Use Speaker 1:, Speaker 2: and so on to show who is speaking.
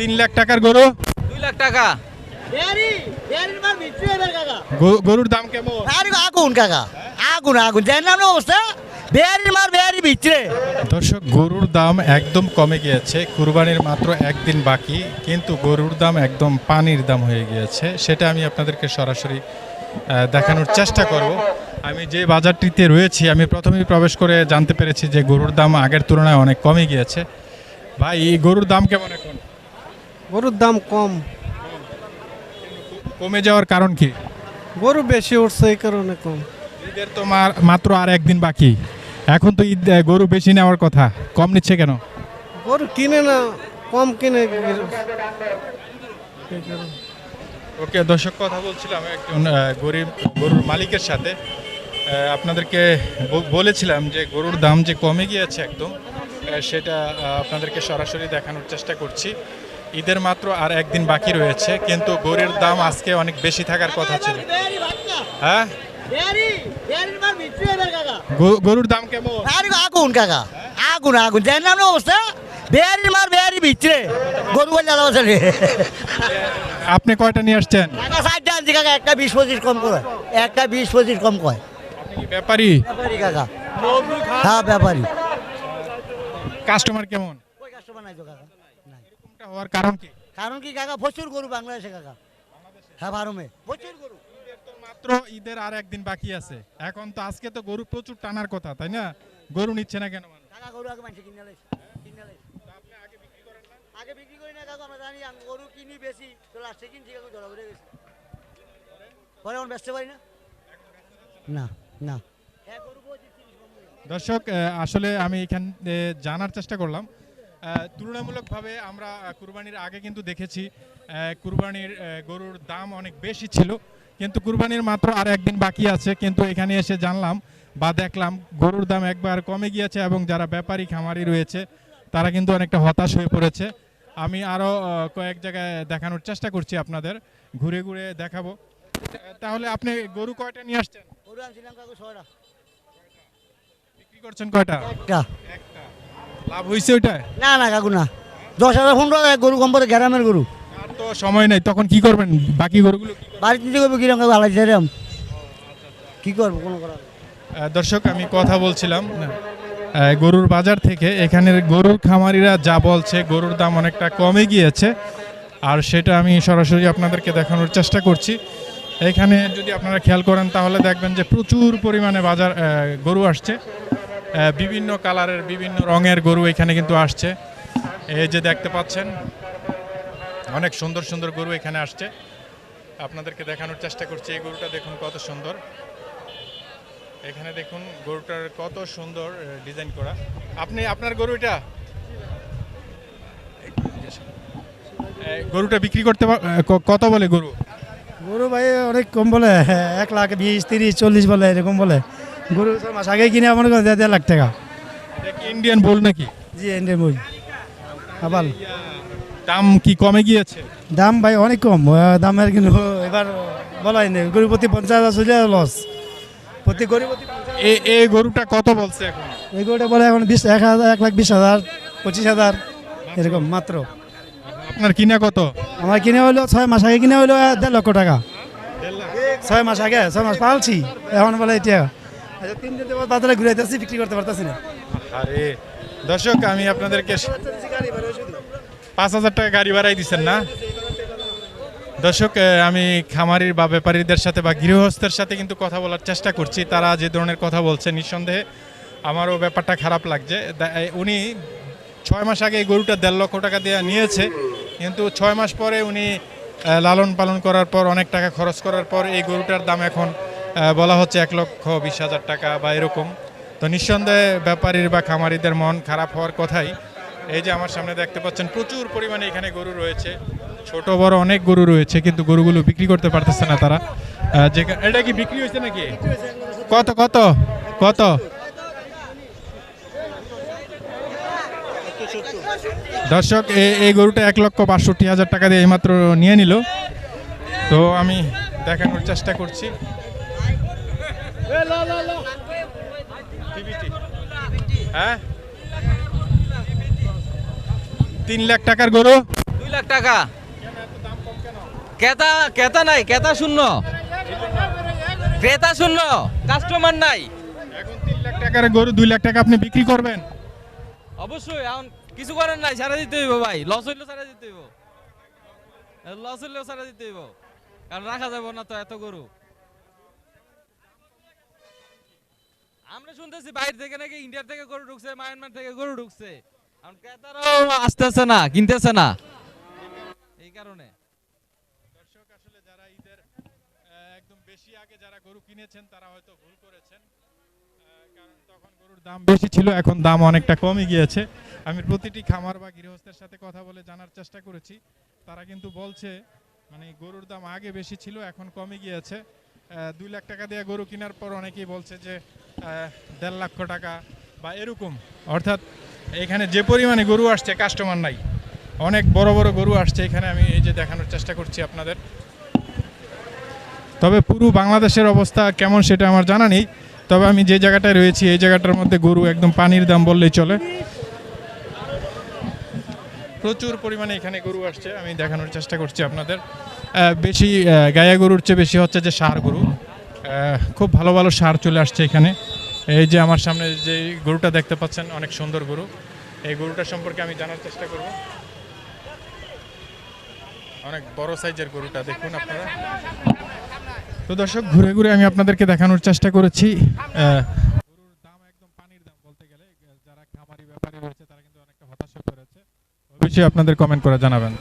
Speaker 1: তিন লাখ টাকার গরু।
Speaker 2: দুই লাখ টাকা।
Speaker 1: গরুর দাম কেমন?
Speaker 3: আরে আগুন কাকা আগুন আগুন। জানেন না অবস্থা? বেয়ারি মার বেয়ারি ভিতরে
Speaker 1: দর্শক গরুর দাম একদম কমে গিয়েছে। কুরবানির মাত্র একদিন বাকি কিন্তু গরুর দাম একদম পানির দাম হয়ে গিয়েছে। সেটা আমি আপনাদেরকে সরাসরি দেখানোর চেষ্টা করব। আমি যে বাজারটিতে রয়েছি আমি প্রথমেই প্রবেশ করে জানতে পেরেছি যে গরুর দাম আগের তুলনায় অনেক কমে গিয়েছে। ভাই এই গরুর দাম কেমন এখন?
Speaker 4: গরুর দাম কম।
Speaker 1: কমে যাওয়ার কারণ কি?
Speaker 4: গরু বেশি উঠছে এই কারণে কম।
Speaker 1: ঈদের তো মাত্র আর একদিন বাকি। এখন তো ঈদ গরু বেশি নেওয়ার কথা। কম নিচ্ছে কেন?
Speaker 4: গরু কিনে না কম কিনে।
Speaker 1: ওকে দর্শক কথা বলছিলাম একজন গরিব গরুর মালিকের সাথে। আপনাদেরকে বলেছিলাম যে গরুর দাম যে কমে গিয়েছে একদম সেটা আপনাদেরকে সরাসরি দেখানোর চেষ্টা করছি। ঈদের মাত্র আর একদিন বাকি রয়েছে কিন্তু গরুর দাম আজকে অনেক বেশি থাকার কথা ছিল। হ্যাঁ? গরুর দাম কেমন?
Speaker 3: আরে আগুন কাকা আগুন আগুন। জানেন না অবস্থা? মার বেয়ারি ভিতরে গরু বলে জ্বালা বসে
Speaker 1: আপনি কয়টা নিয়ে আসছেন?
Speaker 3: কাকা সাইড আনছি কাকা একটা বিশ পঁচিশ কম করে একটা বিশ পঁচিশ কম কয়।
Speaker 1: ব্যাপারী
Speaker 3: কাকা। হ্যাঁ ব্যাপারী।
Speaker 1: কাস্টমার কেমন?
Speaker 3: নাই তো কাকা? নাই।
Speaker 1: এরকমটা হওয়ার কারণ কি?
Speaker 3: কারণ কি কাকা? প্রচুর গরু বাংলাদেশে কাকা। হ্যাঁ ভারমে প্রচুর গরু।
Speaker 1: মাত্র ঈদের আর একদিন বাকি আছে। এখন তো আজকে তো গরু প্রচুর টানার কথা তাই না? গরু নিচ্ছে না কেন
Speaker 3: কাকা গরু আগে মানুষ কিনে লাইছে। কিনে লাইছে। আগে বিক্রি করি না কাকা আমরা জানি আমি গরু কিনি বেশি তো লাস্টে কিনছি কাকু ধরা পড়ে গেছে। পরে এখন বেচতে পারি না? না না। হ্যাঁ।
Speaker 1: দর্শক আসলে আমি এখান জানার চেষ্টা করলাম। তুলনামূলকভাবে আমরা কুরবানির আগে কিন্তু দেখেছি কুরবানির গরুর দাম অনেক বেশি ছিল কিন্তু কুরবানির মাত্র আর একদিন বাকি আছে কিন্তু এখানে এসে জানলাম বা দেখলাম গরুর দাম একবার কমে গিয়েছে এবং যারা ব্যাপারী খামারি রয়েছে তারা কিন্তু অনেকটা হতাশ হয়ে পড়েছে। আমি আরও কয়েক জায়গায় দেখানোর চেষ্টা করছি আপনাদের ঘুরে ঘুরে দেখাবো। তাহলে আপনি গরু কয়টা নিয়ে আসছেন?
Speaker 3: গরু আনছিলাম কাকু ছয়টা।
Speaker 1: বিক্রি করছেন কয়টা?
Speaker 3: একটা।
Speaker 1: একটা। লাভ হয়েছে ওইটায়
Speaker 3: না না কাকু না। দশ হাজার পনেরো হাজার গরু কম পরে গ্রামের গরু।
Speaker 1: আর তো সময় নেই তখন কি করবেন? বাকি গরুগুলো কি করবেন?
Speaker 3: বাড়িতে করব কীরকম আলাই ছেড়াম কি করব কোনো করার নেই।
Speaker 1: আহ, দর্শক আমি কথা বলছিলাম আহ, গরুর বাজার থেকে এখানের গরুর খামারিরা যা বলছে গরুর দাম অনেকটা কমে গিয়েছে। আর সেটা আমি সরাসরি আপনাদেরকে দেখানোর চেষ্টা করছি। এখানে যদি আপনারা খেয়াল করেন তাহলে দেখবেন যে প্রচুর পরিমাণে বাজার আহ, গরু আসছে। বিভিন্ন কালারের, বিভিন্ন রঙের গরু এখানে কিন্তু আসছে। এই যে দেখতে পাচ্ছেন, অনেক সুন্দর সুন্দর গরু এখানে আসছে। আপনাদেরকে দেখানোর চেষ্টা করছি, এই গরুটা দেখুন কত সুন্দর। এখানে দেখুন গরুটার কত সুন্দর ডিজাইন করা। আপনি, আপনার গরু এটা? গরুটা বিক্রি করতে কত বলে গরু?
Speaker 5: গরু ভাই অনেক কম বলে, এক লাখ বিশ, তিরিশ, চল্লিশ বলে, এরকম বলে। গরু ছয় মাস আগে কিনে আমার কাছে দেড় লাখ টাকা।
Speaker 1: ইন্ডিয়ান বল নাকি?
Speaker 5: জি এন্ডের মই আবার
Speaker 1: দাম কি কমে গিয়েছে?
Speaker 5: দাম ভাই অনেক কম। দামের কিন্তু এবার বলাই নেই। গরু প্রতি পঞ্চাশ হাজার চলে লস প্রতি গরু
Speaker 1: এই গরুটা কত বলছে এখন?
Speaker 5: এই গরুটা বলে এখন বিশ এক হাজার এক লাখ বিশ হাজার পঁচিশ হাজার এরকম মাত্র।
Speaker 1: আপনার কিনা কত?
Speaker 5: আমার কিনে হলো ছয় মাস আগে কিনে হলো দেড় লক্ষ টাকা। ছয় মাস আগে ছয় মাস পালছি। এখন বলে এটা আচ্ছা তিন দিন যাবত বাজারে ঘুরে বিক্রি করতে পারতেছি না।
Speaker 1: আরে দর্শক আমি আপনাদেরকে পাঁচ হাজার টাকা গাড়ি ভাড়াই দিচ্ছেন না? দর্শক আমি খামারির বা ব্যাপারীদের সাথে বা গৃহস্থের সাথে কিন্তু কথা বলার চেষ্টা করছি। তারা যে ধরনের কথা বলছে নিঃসন্দেহে আমারও ব্যাপারটা খারাপ লাগছে। উনি ছয় মাস আগে এই গরুটা দেড় লক্ষ টাকা দিয়ে নিয়েছে। কিন্তু ছয় মাস পরে উনি লালন পালন করার পর অনেক টাকা খরচ করার পর এই গরুটার দাম এখন বলা হচ্ছে এক লক্ষ বিশ হাজার টাকা বা এরকম। তো নিঃসন্দেহে ব্যাপারীর বা খামারিদের মন খারাপ হওয়ার কথাই। এই যে আমার সামনে দেখতে পাচ্ছেন, প্রচুর পরিমাণে এখানে গরু রয়েছে। ছোট, বড় অনেক গরু রয়েছে, কিন্তু গরুগুলো বিক্রি করতে পারতেছে না তারা। যে এটা কি বিক্রি হয়েছে নাকি? কত কত কত? দর্শক এই গরুটা এক লক্ষ বাষট্টি হাজার টাকা দিয়ে এইমাত্র নিয়ে নিল। তো আমি দেখানোর চেষ্টা করছি। হ্যাঁ? তিন লাখ টাকার গরু?
Speaker 2: দুই লাখ টাকা। ক্রেতা ক্রেতা নাই ক্রেতা শূন্য। ক্রেতা শূন্য কাস্টমার নাই।
Speaker 1: এখন তিন লাখ টাকার গরু দুই লাখ টাকা আপনি বিক্রি করবেন?
Speaker 2: অবশ্যই এখন কিছু করার নাই সারা দিতে হইব ভাই। লস হইলেও সারা দিতে হইব। লস হইলেও সারা দিতে হইব। কারণ রাখা যাবে না তো এত গরু। আমরা শুনতেছি বাইরে থেকে নাকি ইন্ডিয়া থেকে গরু ঢুকছে, মায়ানমার থেকে গরু ঢুকছে। এখন ক্রেতারাও আসতেছে না, কিনতেছে না। এই কারণে।
Speaker 1: দর্শক, আসলে যারা ঈদের একদম বেশি আগে যারা গরু কিনেছেন, তারা হয়তো ভুল করেছেন। কারণ তখন গরুর দাম বেশি ছিল, এখন দাম অনেকটা কমে গিয়েছে। আমি প্রতিটি খামার বা গৃহস্থের সাথে কথা বলে জানার চেষ্টা করেছি। তারা কিন্তু বলছে মানে গরুর দাম আগে বেশি ছিল, এখন কমে গিয়েছে। দুই লাখ টাকা দিয়ে গরু কেনার পর অনেকেই বলছে যে দেড় লক্ষ টাকা বা এরকম। অর্থাৎ এখানে যে পরিমাণে গরু আসছে কাস্টমার নাই। অনেক বড় বড় গরু আসছে এখানে, আমি এই যে দেখানোর চেষ্টা করছি আপনাদের। তবে পুরো বাংলাদেশের অবস্থা কেমন সেটা আমার জানা নেই। তবে আমি যে জায়গাটায় রয়েছি, এই জায়গাটার মধ্যে গরু একদম পানির দাম বললেই চলে। প্রচুর পরিমাণে এখানে গরু আসছে, আমি দেখানোর চেষ্টা করছি আপনাদের। বেশি গায়া গরুর চেয়ে বেশি হচ্ছে যে সার গরু। খুব ভালো ভালো সার চলে আসছে এখানে। এই যে আমার সামনে যে গরুটা দেখতে পাচ্ছেন, অনেক সুন্দর গরু। এই গরুটা সম্পর্কে আমি জানার চেষ্টা করব। অনেক বড় সাইজের গরুটা, দেখুন আপনারা। তো দর্শক, ঘুরে ঘুরে আমি আপনাদেরকে দেখানোর চেষ্টা করেছি। গরুর দাম একদম পানির দাম বলতে গেলে, যারা খামারি ব্যাপারী রয়েছে, তারা কিন্তু অনেকটা হতাশা করেছে অবশ্যই আপনাদের কমেন্ট করে জানাবেন।